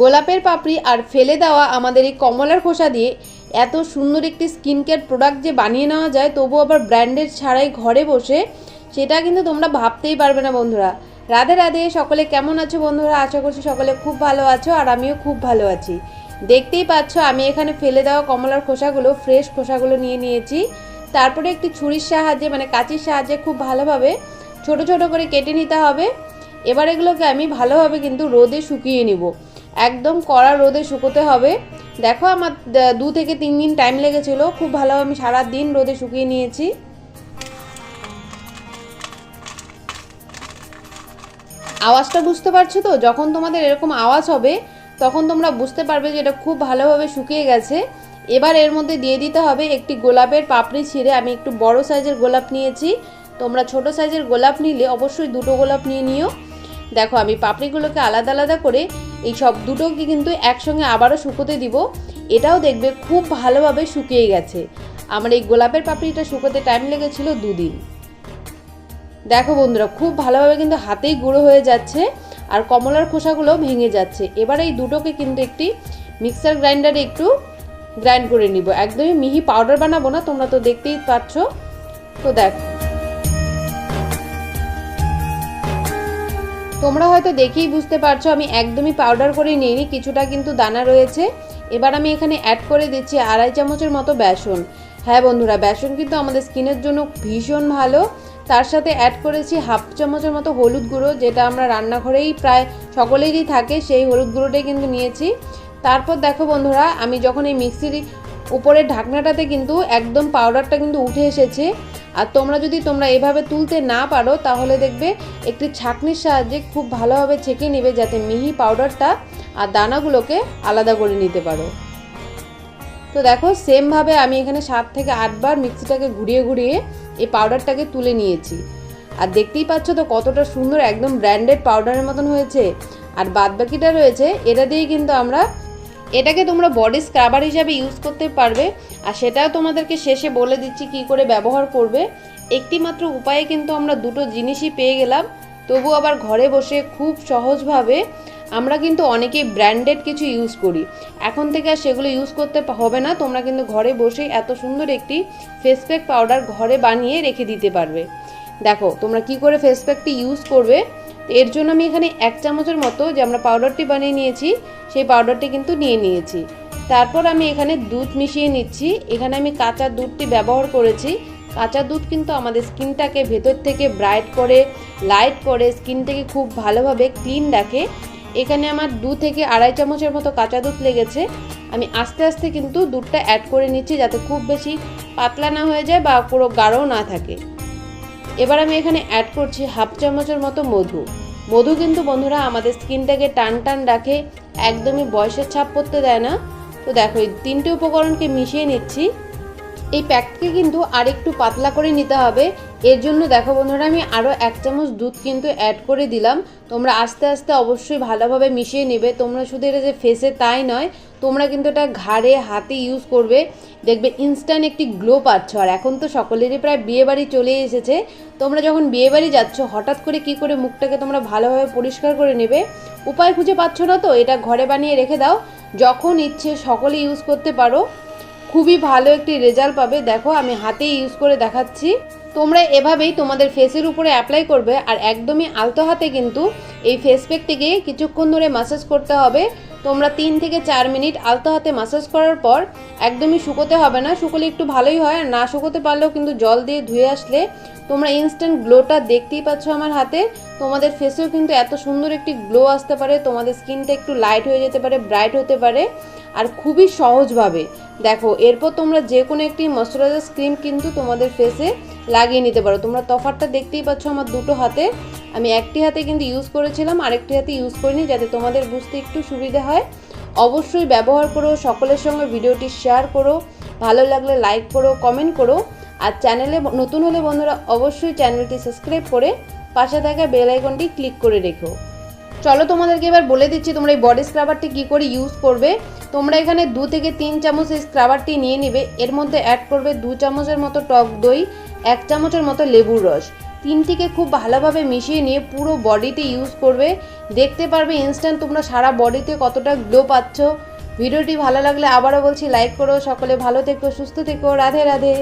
গোলাপের পাপড়ি আর ফেলে দেওয়া আমাদের এই কমলার খোসা দিয়ে এত সুন্দর একটি স্কিন কেয়ার প্রোডাক্ট যে বানিয়ে নেওয়া যায় তবু আবার ব্র্যান্ডেড ছাড়াই ঘরে বসে, সেটা কিন্তু তোমরা ভাবতেই পারবে না বন্ধুরা। রাধে রাধে, সকলে কেমন আছো বন্ধুরা? আশা করছি সকলে খুব ভালো আছো আর আমিও খুব ভালো আছি। দেখতেই পাচ্ছ, আমি এখানে ফেলে দেওয়া কমলার খোসাগুলো, ফ্রেশ খোসাগুলো নিয়ে নিয়েছি। তারপরে একটি ছুরির সাহায্যে মানে কাঁচির সাহায্যে খুব ভালোভাবে ছোট ছোট করে কেটে নিতে হবে। এবার এগুলোকে আমি ভালোভাবে কিন্তু রোদে শুকিয়ে নিব। একদম কড়া রোদে শুকোতে হবে। দেখো আমার দু থেকে তিন দিন টাইম লেগেছিল। খুব ভালোভাবে আমি সারা দিন রোদে শুকিয়ে নিয়েছি। আওয়াজটা বুঝতে পারছ তো? যখন তোমাদের এরকম আওয়াজ হবে, তখন তোমরা বুঝতে পারবে যে এটা খুব ভালোভাবে শুকিয়ে গেছে। এবার এর মধ্যে দিয়ে দিতে হবে একটি গোলাপের পাপড়ি ছিঁড়ে। আমি একটু বড় সাইজের গোলাপ নিয়েছি। তোমরা ছোট সাইজের গোলাপ নিলে অবশ্যই দুটো গোলাপ নিয়ে নিও। দেখো, আমি পাপড়িগুলোকে আলাদা আলাদা করে এই সব দুটোকে কিন্তু একসঙ্গে আবারও শুকোতে দিব। এটাও দেখবে খুব ভালোভাবে শুকিয়ে গেছে। আমার এই গোলাপের পাপড়িটা শুকোতে টাইম লেগেছিল দুদিন। দেখো বন্ধুরা, খুব ভালোভাবে কিন্তু হাতেই গুঁড়ো হয়ে যাচ্ছে আর কমলার খোসাগুলো ভেঙে যাচ্ছে। এবার এই দুটোকে কিন্তু একটি মিক্সার গ্রাইন্ডারে একটু গ্রাইন্ড করে নিব। একদমই মিহি পাউডার বানাবো না, তোমরা তো দেখতেই পাচ্ছ। তো দেখো তোমরা হয়তো দেখেই বুঝতে পারছ, আমি একদমই পাউডার করে নিইনি, কিছুটা কিন্তু দানা রয়েছে। এবার আমি এখানে অ্যাড করে দিচ্ছি আড়াই চামচের মতো বেসন। হ্যাঁ বন্ধুরা, বেসন কিন্তু আমাদের স্কিনের জন্য ভীষণ ভালো। তার সাথে অ্যাড করেছি হাফ চামচের মতো হলুদ গুঁড়ো, যেটা আমরা রান্নাঘরেই প্রায় সকলেরই থাকে, সেই হলুদ গুঁড়োটাই কিন্তু নিয়েছি। তারপর দেখো বন্ধুরা, আমি যখন এই মিক্সির উপরের ঢাকনাটাতে কিন্তু একদম পাউডারটা কিন্তু উঠে এসেছে আর তোমরা যদি তোমরা এভাবে তুলতে না পারো, তাহলে দেখবে একটি ছাঁকনির সাহায্যে খুব ভালোভাবে ছেঁকে নেবে যাতে মিহি পাউডারটা আর দানাগুলোকে আলাদা করে নিতে পারো। তো দেখো, সেমভাবে আমি এখানে সাত থেকে আটবার মিক্সিটাকে ঘুরিয়ে ঘুরিয়ে এই পাউডারটাকে তুলে নিয়েছি। আর দেখতেই পাচ্ছ তো কতটা সুন্দর একদম ব্র্যান্ডেড পাউডারের মতন হয়েছে। আর বাদবাকিটা রয়েছে, এটা দিয়েই কিন্তু আমরা এটাকে তোমরা বডি স্ক্রাবার হিসাবে ইউজ করতে পারবে। আর সেটাও তোমাদেরকে শেষে বলে দিচ্ছি কি করে ব্যবহার করবে। একটি মাত্র উপায়ে কিন্তু আমরা দুটো জিনিসই পেয়ে গেলাম। তবু আবার ঘরে বসে খুব সহজভাবে আমরা কিন্তু অনেকেই ব্র্যান্ডেড কিছু ইউজ করি। এখন থেকে আর সেগুলো ইউজ করতে হবে না। তোমরা কিন্তু ঘরে বসেই এত সুন্দর একটি ফেস প্যাক পাউডার ঘরে বানিয়ে রেখে দিতে পারবে। দেখো, তোমরা কি করে ফেস প্যাকটি ইউজ করবে? এর জন্য আমি এখানে এক চামচের মতো যে আমরা পাউডারটি বানিয়ে নিয়েছি, সেই পাউডারটি কিন্তু নিয়ে নিয়েছি। তারপর আমি এখানে দুধ মিশিয়ে নিচ্ছি। এখানে আমি কাঁচা দুধটি ব্যবহার করেছি। কাঁচা দুধ কিন্তু আমাদের স্কিনটাকে ভেতর থেকে ব্রাইট করে লাইট করে, স্কিনটাকে খুব ভালোভাবে ক্লিন রাখে। এখানে আমার দু থেকে আড়াই চামচের মতো কাঁচা দুধ লেগেছে। আমি আস্তে আস্তে কিন্তু দুধটা অ্যাড করে নিচ্ছি যাতে খুব বেশি পাতলা না হয়ে যায় বা পুরো গাঢ়ও না থাকে। এবার আমি এখানে অ্যাড করছি হাফ চামচের মতো মধু। মধু কিন্তু বন্ধুরা আমাদের স্কিনটাকে টান টান রাখে, একদমই বয়সের ছাপ পড়তে দেয় না। তো দেখো এই তিনটে উপকরণকে মিশিয়ে নিচ্ছি। এই প্যাককে কিন্তু আর একটু পাতলা করে নিতে হবে। এর জন্য দেখো বন্ধুরা, আমি আরও এক চামচ দুধ কিন্তু অ্যাড করে দিলাম। তোমরা আস্তে আস্তে অবশ্যই ভালোভাবে মিশিয়ে নেবে। তোমরা শুধু এটা যে ফেসে তাই নয়, তোমরা কিন্তু এটা ঘাড়ে, হাতে ইউজ করবে। দেখবে ইনস্ট্যান্ট একটি গ্লো পাচ্ছ। আর এখন তো সকলেরই প্রায় বিয়েবাড়ি চলে এসেছে। তোমরা যখন বিয়েবাড়ি যাচ্ছ, হঠাৎ করে কি করে মুখটাকে তোমরা ভালোভাবে পরিষ্কার করে নেবে? উপায় খুঁজে পাচ্ছ না তো? এটা ঘরে বানিয়ে রেখে দাও। যখন ইচ্ছে সকলে ইউজ করতে পারো। খুবই ভালো একটি রেজাল্ট পাবে। দেখো, আমি হাতে ইউজ করে দেখাচ্ছি। তোমরা এভাবেই তোমাদের ফেসের উপরে অ্যাপ্লাই করবে। আর একদমই আলতো হাতে কিন্তু এই ফেস প্যাকটিকে কিছুক্ষণ ধরে মাসাজ করতে হবে। তোমরা তিন থেকে চার মিনিট আলতো হাতে মাসাজ করার পর একদমই শুকোতে হবে না। শুকোলে একটু ভালোই হয় আর না শুকোতে পারলেও কিন্তু জল দিয়ে ধুয়ে আসলে তোমরা ইনস্ট্যান্ট গ্লোটা দেখতেই পাচ্ছ আমার হাতে। তোমাদের ফেসেও কিন্তু এত সুন্দর একটি গ্লো আসতে পারে। তোমাদের স্কিনটা একটু লাইট হয়ে যেতে পারে ব্রাইট হতে পারে আর খুবই সহজভাবে। দেখো, এরপর তোমরা যে কোনো একটি ময়শ্চারাইজার ক্রিম কিন্তু তোমাদের ফেসে লাগিয়ে নিতে পারো। তোমরা তফাতটা দেখতেই পাচ্ছ আমার দুটো হাতে। আমি একটি হাতে কিন্তু ইউজ করেছিলাম, আরেকটি হাতে ইউজ করিনি যাতে তোমাদের বুঝতে একটু সুবিধা হয়। অবশ্যই ব্যবহার করো, সকলের সঙ্গে ভিডিওটি শেয়ার করো, ভালো লাগলে লাইক করো কমেন্ট করো। আর চ্যানেলে নতুন হলে বন্ধুরা অবশ্যই চ্যানেলটি সাবস্ক্রাইব করে পাশে থাকা বেল আইকনটি ক্লিক করে রেখো। চলো তোমাদেরকে এবার বলে দিচ্ছি তোমরা এই বডি স্ক্রাবারটি কী করে ইউজ করবে। তোমরা এখানে দু থেকে তিন চামচ এই স্ক্রাবারটি নিয়ে নেবে। এর মধ্যে অ্যাড করবে দু চামচের মতো টক দই, এক চামচের মতো লেবুর রস। তিনটিকে খুব ভালোভাবে মিশিয়ে নিয়ে পুরো বডিতে ইউজ করবে। দেখতে পারবে ইনস্ট্যান্ট তোমরা সারা বডিতে কতটা গ্লো পাচ্ছ। ভিডিওটি ভালো লাগলে আবারও বলছি লাইক করো। সকলে ভালো থেকো, সুস্থ থেকো। রাধে রাধে।